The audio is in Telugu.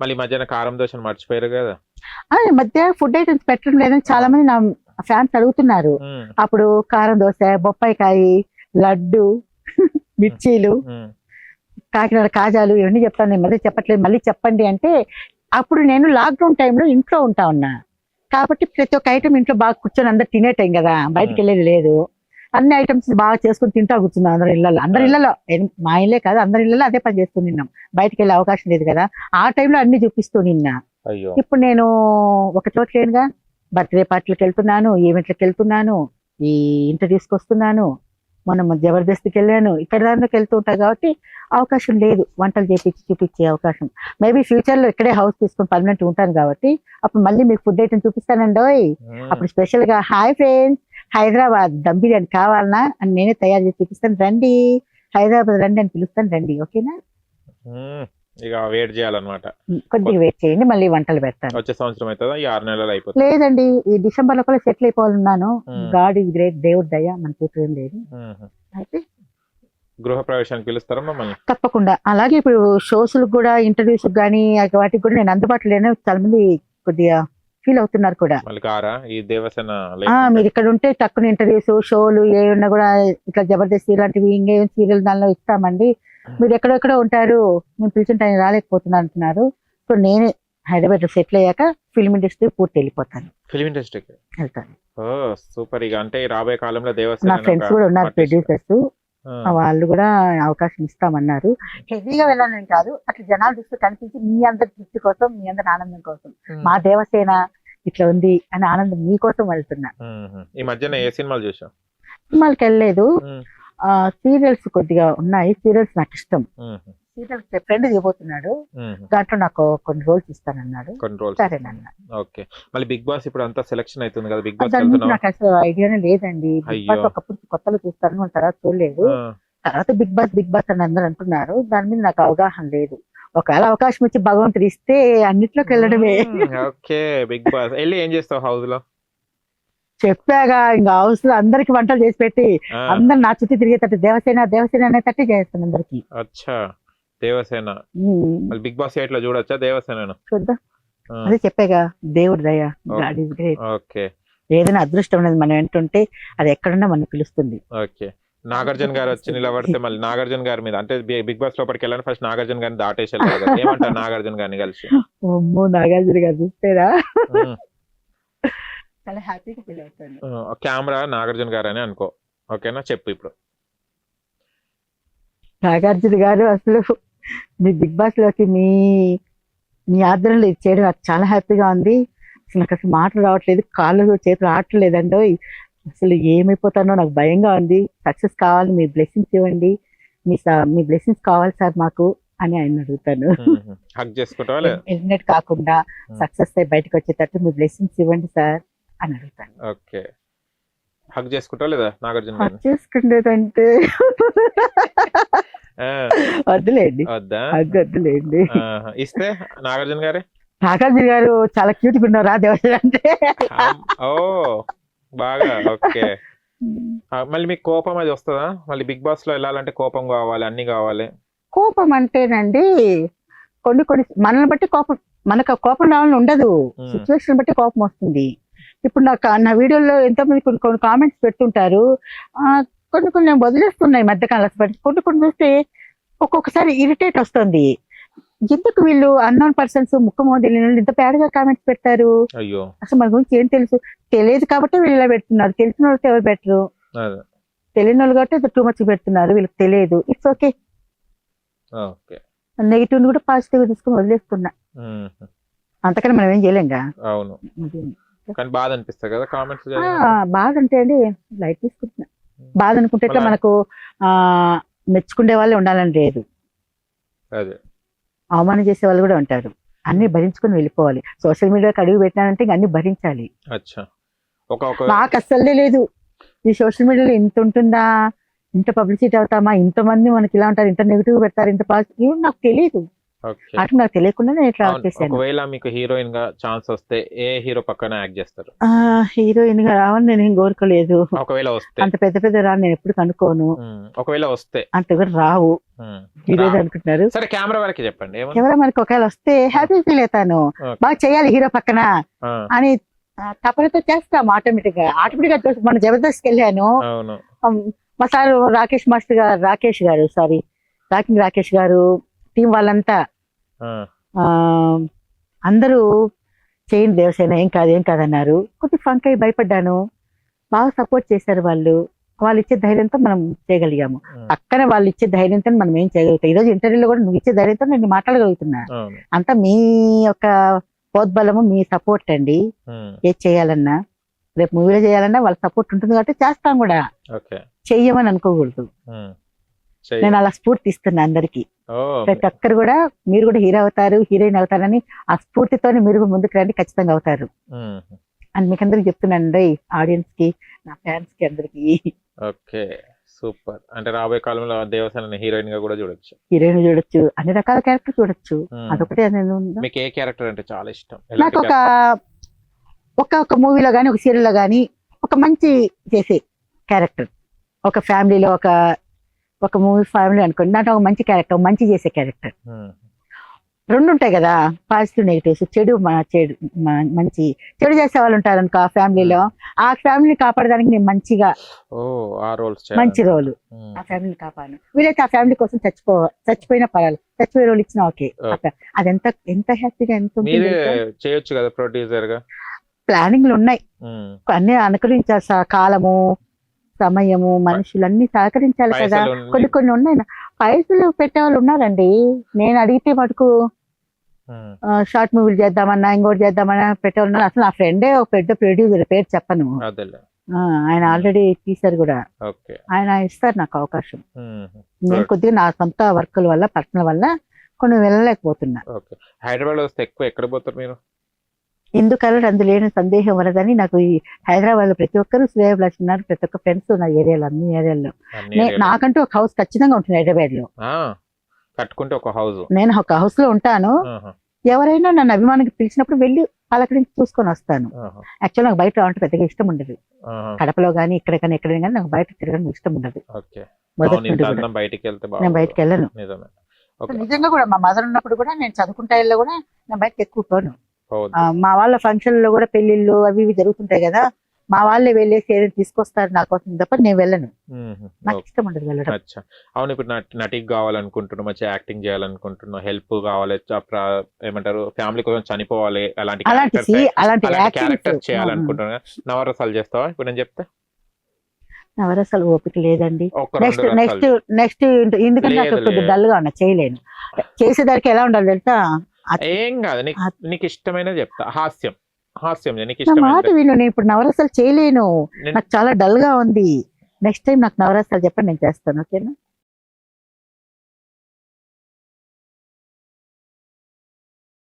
మళ్ళీ ఈ మధ్యన కారం దోశను మర్చిపోయారు కదా. మధ్య ఫుడ్ ఐటమ్స్ పెట్టడం లేదని చాలా మంది నా ఫ్యాన్స్ అడుగుతున్నారు. అప్పుడు కారం దోశ బొప్పాయికాయ లడ్డు మిర్చీలు కాకినాడ కాజాలు ఇవన్నీ చెప్తాను. నేను మళ్ళీ చెప్పట్లేదు. మళ్ళీ చెప్పండి అంటే అప్పుడు నేను లాక్డౌన్ టైంలో ఇంట్లో ఉంటా ఉన్నా. కాబట్టి ప్రతి ఒక్క ఐటమ్ ఇంట్లో బాగా కూర్చొని అందరు తినే టైం కదా. బయటికి వెళ్ళేది లేదు. అన్ని ఐటమ్స్ బాగా చేసుకుని తింటా కూర్చున్నాం అందరి ఇళ్ళలో అందరి ఇళ్ళలో మా ఇల్లే కాదు అందరి ఇళ్ళలో అదే పని చేస్తూ నిన్నాం. బయటికి వెళ్ళే అవకాశం లేదు కదా. ఆ టైంలో అన్ని చూపిస్తూ నిన్నా. ఇప్పుడు నేను ఒక చోట లేనుగా బర్త్డే పార్టీలకు వెళ్తున్నాను ఈవెంట్లకు వెళ్తున్నాను ఈ ఇంటర్వ్యూస్కి వస్తున్నాను మొన్న జబర్దస్త్కి వెళ్ళాను ఇక్కడ దానికి వెళ్తూ ఉంటా కాబట్టి అవకాశం లేదు. వంటలు చేపించి చూపించే అవకాశం. మేబీ ఫ్యూచర్లో ఇక్కడే హౌస్ తీసుకొని పర్మనెంట్ ఉంటాను కాబట్టి అప్పుడు మళ్ళీ మీకు ఫుడ్ ఐటమ్ చూపిస్తానండి అప్పుడు స్పెషల్గా హాయ్ ఫ్రెండ్స్ హైదరాబాద్ దమ్ బిర్యానీ కావాలనా అని నేనే తయారు చేసి చూపిస్తాను. రండి. హైదరాబాద్ రండి అని పిలుస్తాను. రండి. ఓకేనా? ఇక వెయిట్ చేయాలన్నమాట. కొద్దిగా వెయిట్ చేయండి. మళ్ళీ వంటలు పెడతాను. వచ్చే సంవత్సరం అవుతుందా? ఈ ఆరు నెలలు అయిపోతుంది. లేదండి. ఈ డిసెంబర్లో కూడా సెటిల్ అయిపోవాలన్నాను. God is great. దేవుడు దయ మన కూతురు లేదు. అయితే గృహ ప్రవేశానికి పిలుస్తారా మమ్మల్ని? తప్పకుండా. అలాగే ఇప్పుడు షోస్ కూడా ఇంటర్వ్యూస్ కానీ వాటికి కూడా నేను అందుబాటులో లేను. చాలా మంది కొద్దిగా ఫీల్ అవుతున్నారు కూడా? మీరు ఇక్కడ ఉంటే తక్కువ ఇంటర్వ్యూస్ షోలు ఏ ఉన్నా కూడా ఇట్లా జబర్దస్త్ ఇలాంటివి ఇంకేం సీరియల్ దానిలో ఇస్తామండి. మీరు ఎక్కడెక్కడ ఉంటారు నేను పిలిచిన టైం రాలేకపోతున్నాను అంటున్నారు. సో నేనే హైదరాబాద్లో సెటిల్ అయ్యాక ఫిల్మ్ ఇండస్ట్రీ పూర్తి వెళ్ళిపోతాను. ఫిలిం ఇండస్ట్రీకి వెళ్తాను. ఓ సూపర్ ఇక. అంటే రాబోయే కాలంలో నా దేవసేన ఫ్రెండ్స్ కూడా ఉన్నారు ప్రొడ్యూసర్స్ వాళ్ళు కూడా అవకాశం ఇస్తామన్నారు. హెవీగా వెళ్ళాలని కాదు అట్లా జనాల దృష్టి కనిపించి మీ అందరి దృష్టి కోసం మీ అందరి ఆనందం కోసం. మా దేవసేన ఇట్లా ఉంది అని ఆనందం మీకోసం వెళ్తున్నా. ఈ మధ్యన ఏ సినిమాలు చూసాం సినిమాలకి వెళ్ళలేదు. సీరియల్స్ కొద్దిగా ఉన్నాయి. సీరియల్స్ నాకు ఇష్టం. ఉమ్, సీరియల్స్ ఫ్రెండ్ దిగబోతున్నాడు ఉమ్, దాంట్లో నాకు కొన్ని రోల్స్ ఇస్తానన్నాడు. సరేనన్న. ఓకే. మళ్ళీ బిగ్ బాస్ ఇప్పుడు అంతా సెలక్షన్ అవుతుంది కదా బిగ్ బాస్ నాకు అసలు ఐడియానే లేదండి. బిగ్ అయ్యో. బాస్ ఒకప్పుడు కొత్తలో చూస్తాను మన తర్వాత చూడలేదు. తర్వాత బిగ్ బాస్ బిగ్ బాస్ అని అందరూ అంటున్నారు. దాని మీద నాకు అవగాహన లేదు. ఒకవేళ అవకాశం వచ్చి భగవంతుడు ఇస్తే అన్నిట్లోకి వెళ్ళడమే. Okay big boss. వెళ్ళి ఏం చేస్తావు హౌస్లో? చెప్పాగా ఇంకా హౌస్లో అందరికి వంటలు చేసి పెట్టి అందరు నా చుట్టూ తిరిగేటట్టు దేవసేన దేవసేన అనే తట్టి చేస్తాను అందరికి. అచ్చా. దేవసేన. మళ్ళీ బిగ్ బాస్ ఎయిట్లో చూడొచ్చా దేవసేన చూద్దాం. అదే చెప్పాగా దేవుడు దయ. God is great okay. ఏదైనా అదృష్టం అనేది మనం ఏంటంటే అది ఎక్కడున్నా మనం పిలుస్తుంది. ఓకే. నాగార్జున గారు వచ్చి నిలబడితే మళ్ళీ నాగార్జున గారి మీద అంటే బిగ్ బాస్ లోపలికి వెళ్ళాలని ఫస్ట్ నాగార్జున గారిని దాటేసి. ఏమంటారు నాగార్జున గారిని కలిసి? అమ్మో నాగార్జున గారు చూస్తారా చాలా హ్యాపీగా ఫీల్ అవుతాను. కెమెరా నాగార్జున గారు అని అనుకో. ఓకేనా? చెప్పు ఇప్పుడు. నాగార్జున గారు అసలు మీ బిగ్ బాస్లోకి మీ మీ ఆదరణలో ఇది చేయడం నాకు చాలా హ్యాపీగా ఉంది. అసలు నాకు అసలు మాటలు రావట్లేదు కాళ్ళు చేతులు ఆడట్లేదండి. అసలు ఏమైపోతానో నాకు భయంగా ఉంది. సక్సెస్ కావాలి మీ బ్లెస్సింగ్స్ ఇవ్వండి. మీ మీ బ్లెస్సింగ్స్ కావాలి సార్ మాకు అని ఆయన అడుగుతాను. ఎలిమినేట్ కాకుండా సక్సెస్ అయి బయటకు వచ్చేటట్టు మీ బ్లెస్సింగ్స్ ఇవ్వండి సార్ అని అడుగుతాను. ఓకే. హక్ చేసుకుంటావా లేదా? నాగార్జున హక్ ఆ, వద్దులేండి. వద్దులేండి. ఇస్తే నాగార్జున గారే? నాగార్జున గారు చాలా క్యూట్గా ఉన్నారు దేవత అంటే? ఓ బాగా ఓకే. మళ్ళీ మీకు కోపం అది వస్తుందా? మళ్ళీ బిగ్ బాస్లో వెళ్ళాలంటే కోపం కావాలి అన్ని కావాలి. కోపం అంటేనండి కొన్ని కొన్ని మనల్ని బట్టి కోపం మనకు కోపం రావాలని ఉండదు. సిచ్యువేషన్ బట్టి కోపం వస్తుంది. ఇప్పుడు నాకు నా వీడియోలో ఎంతో మంది కొన్ని కొన్ని కామెంట్స్ పెడుతుంటారు కొన్ని కొన్ని నేను వదిలేస్తున్నాయి మధ్యకాలం కొన్ని కొన్ని చూస్తే ఒక్కొక్కసారి ఇరిటేట్ వస్తుంది. ఎందుకు వీళ్ళు అన్నోన్ పర్సన్స్ ముఖ్యమోదీ ఇంత పేడగా కామెంట్స్ పెడతారు? అయ్యో. అసలు మన గురించి ఏం తెలుసు? తెలియదు కాబట్టి వీళ్ళు ఇలా పెడుతున్నారు. తెలిసిన వాళ్ళతో ఎవరు పెట్టరు తెలియని వాళ్ళు కాబట్టి టూ మచ్ పెడుతున్నారు. వీళ్ళకి తెలియదు. It's okay. నెగిటివ్ కూడా పాజిటివ్ తీసుకుని వదిలేస్తున్నా. ఉమ్, అంతకన్నా మనం ఏం చేయలేంగా అవును. కానీ బాధ అనిపిస్తుంది కదా కామెంట్స్ బాధ అంటే అండి లైట్ తీసుకుంటున్నా. బాధ అనుకుంటే మనకు ఆ మెచ్చుకునే వాళ్ళే ఉండాలని లేదు. అవమానం చేసే వాళ్ళు కూడా ఉంటారు. అన్ని భరించుకుని వెళ్ళిపోవాలి. సోషల్ మీడియాకి అడుగు పెట్టినానంటే అన్ని భరించాలి. నాకు అస్సలే లేదు. ఈ సోషల్ మీడియాలో ఇంత ఉంటుందా? ఇంత పబ్లిసిటీ అవుతామా? ఇంతమంది మనకి ఇలా ఉంటారు ఇంత నెగిటివ్ పెడతారు ఇంత పాజిటివ్ నాకు తెలియదు అటు నాకు తెలియకుండా నేను ఇట్లా అవును. వచ్చేసాను ఒకవేళ మీకు హీరోయిన్గా ఛాన్స్ వస్తే ఏ హీరో పక్కన యాక్ట్ చేస్తారు? హీరోయిన్గా రావాలని నేను ఏం కోరుకోలేదు. ఒకవేళ వస్తే. అంత పెద్ద పెద్ద రాని నేను ఎప్పుడు కనుక్కోను. ఒకవేళ వస్తే. అంత కూడా రావు. రా- అనుకుంటున్నారు. సరే కెమెరా వరకు చెప్పండి. ఎవరో మనకి ఒకవేళ వస్తే హ్యాపీ ఫీల్ అవుతాను. బాగా చేయాలి హీరో పక్కన. అని తపనతో చేస్తాం ఆటోమేటిక్గా ఆటోమేటిక్గా మన జబర్దస్త్ వెళ్ళాను మా సార్ రాకేష్ మాస్టర్ గారు రాకేష్ గారు సారీ. రాకింగ్ రాకేష్ గారు టీం వాళ్ళంతా అందరూ చేయండి దేవసేన ఏం కాదు ఏం కాదన్నారు. కొద్ది ఫంక్ అయి భయపడ్డాను. బాగా సపోర్ట్ చేశారు వాళ్ళు. వాళ్ళు ఇచ్చే ధైర్యంతో మనం చేయగలిగాము. పక్కన వాళ్ళు ఇచ్చే ధైర్యంతో మనం ఏం చేయగలుగుతాం? ఈ రోజు ఇంటర్వ్యూలో కూడా నువ్వు ఇచ్చే ధైర్యంతో నేను మాట్లాడగలుగుతున్నా. అంతా మీ యొక్క ప్రోద్బలము మీ సపోర్ట్ అండి. ఏది చేయాలన్నా రేపు మూవీలో చేయాలన్నా వాళ్ళ సపోర్ట్ ఉంటుంది కాబట్టి చేస్తాం కూడా. చెయ్యమని అనుకోకూడదు. నేను అలా స్ఫూర్తి ఇస్తున్నా అందరికి. ప్రతి ఒక్కరు కూడా మీరు కూడా హీరో అవుతారు హీరోయిన్ అవుతారని ఆ స్ఫూర్తితోనే మీరు ముందుకు రండి ఖచ్చితంగా అవుతారు. అని మీకు అందరికి చెప్తున్నాను ఆడియన్స్కి నా ఫ్యాన్స్కి అందరికి. Okay super. అంటే రాబోయే కాలంలో దేవసేన హీరోయిన్గా కూడా చూడొచ్చు. హీరోయిన్ చూడొచ్చు అన్ని రకాల క్యారెక్టర్ చూడొచ్చు. అదొకటే నేను? మీకు ఏ క్యారెక్టర్ అంటే చాలా ఇష్టం? నాకు ఒక ఒక ఒక మూవీలో కానీ ఒక serial లో కానీ ఒక మంచి చేసే క్యారెక్టర్ ఒక ఫ్యామిలీలో ఒక ఒక మూవీ ఫ్యామిలీ అనుకోండి. దాంట్లో ఒక మంచి క్యారెక్టర్ మంచి చేసే క్యారెక్టర్ రెండు ఉంటాయి కదా పాజిటివ్ నెగిటివ్స్ చెడు మా- చెడు మంచి. చెడు చేసే వాళ్ళు ఉంటారు అనుకో ఆ ఫ్యామిలీలో ఆ ఫ్యామిలీని కాపాడడానికి నేను మంచిగా మంచి రోలు ఆ ఫ్యామిలీని కాపాడను. వీలైతే ఆ ఫ్యామిలీ కోసం చచ్చిపో చచ్చిపోయినా పర్వాలేదు. చచ్చిపోయే రోల్ ఇచ్చినా ఓకే. Okay. అది ఎంత ఎంత హ్యాపీగా ఎంత? చేయొచ్చు కదా ప్రొడ్యూసర్గా? ప్లానింగ్లు ఉన్నాయి. ఉమ్, అన్ని అనుకరించాలి సా- కాలము సమయము మనుషులు అన్ని సహకరించాలి కదా. కొన్ని కొన్ని ఉన్నాయి పైసలు పెట్టే వాళ్ళు ఉన్నారండి. నేను అడిగితే మటుకు షార్ట్ మూవీలు చేద్దామన్నా ఇంకోటి చేద్దామన్నా పెట్టేవాళ్ళు ఉన్నారు. అసలు నా ఫ్రెండే ఒక పెద్ద ప్రొడ్యూసర్ పేరు చెప్పను. ఆయన ఆల్రెడీ తీశారు కూడా. ఆయన ఇస్తారు నాకు అవకాశం. నేను. కొద్దిగా నా సొంత వర్కుల వల్ల పర్సనల్ వల్ల కొన్ని వెళ్ళలేకపోతున్నా. హైదరాబాద్ వస్తే ఎక్కువ ఎక్కడ పోతారు మీరు? ఎందుకలా అందు లేని సందేహం వరదని నాకు ఈ హైదరాబాద్లో ప్రతి ఒక్కరు శ్రేయభిలాష్ ఉన్నారు ప్రతి ఒక్క ఫ్రెండ్స్ ఉన్న ఏరియాలో అన్ని ఏరియాలో. నాకంటూ ఒక హౌస్ ఖచ్చితంగా ఉంటుంది హైదరాబాద్లో కట్టుకుంటే ఒక హౌస్. నేను ఒక హౌస్లో ఉంటాను ఎవరైనా నన్ను అభిమానికి పిలిచినప్పుడు వెళ్ళి పలకరించి చూసుకొని వస్తాను. యాక్చువల్ నాకు బయట రావడం పెద్దగా ఇష్టం ఉండదు. కడపలో కానీ ఇక్కడ కానీ ఎక్కడ కానీ నాకు బయట తిరగడం ఇష్టం ఉండదు. నేను. బయటకు వెళ్ళను. నిజంగా కూడా మా మదర్ ఉన్నప్పుడు కూడా నేను చదువుకుంటా వెళ్ళి కూడా నేను బయటకు ఎక్కువ పోను. మా వాళ్ళ ఫంక్షన్లో కూడా పెళ్ళిళ్ళు అవి ఇవి జరుగుతుంటాయి కదా మా వాళ్ళే వెళ్ళేసి ఏదైనా తీసుకొస్తారు నా కోసం తప్ప నేను వెళ్ళను. నాకు. ఇష్టం ఉండదు వెళ్ళడం. అచ్చా. అవును ఇప్పుడు నటి నటికి కావాలనుకుంటున్నావు మంచి యాక్టింగ్ చేయాలనుకుంటున్నావు హెల్ప్ కావాలి ఏమంటారు ఫ్యామిలీ కోసం చనిపోవాలి అలాంటి క్యారెక్టర్ చేయాలనుకుంటున్నా నవరసాలు చేస్తావా? ఇప్పుడు నేను చెప్తే? ఎవరు అసలు ఓపిక లేదండి. నెక్స్ట్ నెక్స్ట్ నెక్స్ట్ ఎందుకంటే నాకు కొద్దిగా. డల్గా ఉన్నా చేయలేను. చేసేదానికి ఎలా ఉండాలి తెలుసా? ఏం కాదు. నీకు ఇష్టమైన చెప్తా. హాస్యం. హాస్యం నీకు మాట విను నేను ఇప్పుడు నవరసాలు చేయలేను. నాకు చాలా డల్గా ఉంది. నెక్స్ట్ టైం నాకు నవరసాలు చెప్పండి నేను చేస్తాను. ఓకేనా?